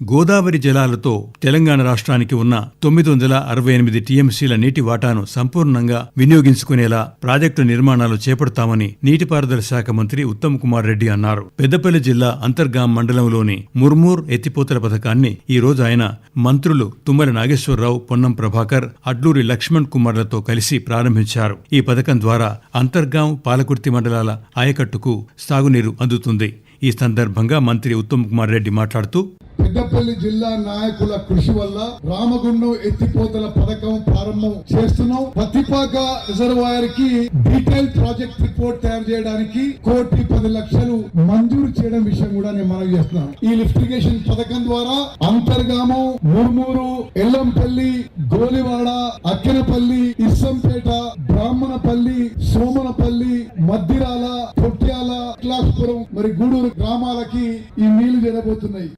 గోదావరి జలాలతో తెలంగాణ రాష్ట్రానికి ఉన్న తొమ్మిది వందల అరవై ఎనిమిది టీఎంసీల నీటి వాటాను సంపూర్ణంగా వినియోగించుకునేలా ప్రాజెక్టు నిర్మాణాలు చేపడతామని నీటిపారుదల శాఖ మంత్రి ఉత్తమ్ కుమార్ రెడ్డి అన్నారు. పెద్దపల్లి జిల్లా అంతర్గాం మండలంలోని ముర్మూర్ ఎత్తిపోతల పథకాన్ని ఈ రోజు ఆయన మంత్రులు తుమ్మల నాగేశ్వరరావు పొన్నం ప్రభాకర్ అడ్లూరి లక్ష్మణ్ కుమార్లతో కలిసి ప్రారంభించారు. ఈ పథకం ద్వారా అంతర్గాం పాలకుర్తి మండలాల ఆయకట్టుకు సాగునీరు అందుతుంది. ఈ సందర్భంగా మంత్రి ఉత్తమ్ కుమార్ రెడ్డి మాట్లాడుతూ పెద్దపల్లి జిల్లా నాయకుల కృషి వల్ల రామగుండం ఎత్తిపోతల పథకం ప్రారంభం చేస్తున్నాం. పత్తిపాక రిజర్వాయర్కి డీటెయిల్ ప్రాజెక్ట్ రిపోర్ట్ తయారు చేయడానికి కోటి పది లక్షలు మంజూరు చేయడం విషయం కూడా నేను మనం చేస్తున్నాను. ఈ లిఫ్టిగేషన్ పథకం ద్వారా అంతర్గామం ముర్మూరు ఎల్లంపల్లి గోలివాడ అక్కినపల్లి ఇస్సంపేట బ్రాహ్మణపల్లి సోమనపల్లి మద్దిరాల పొట్యాల క్లాస్పురం మరి గూడూరు గ్రామాలకి ఈ నీళ్ళు జరగబోతున్నాయి.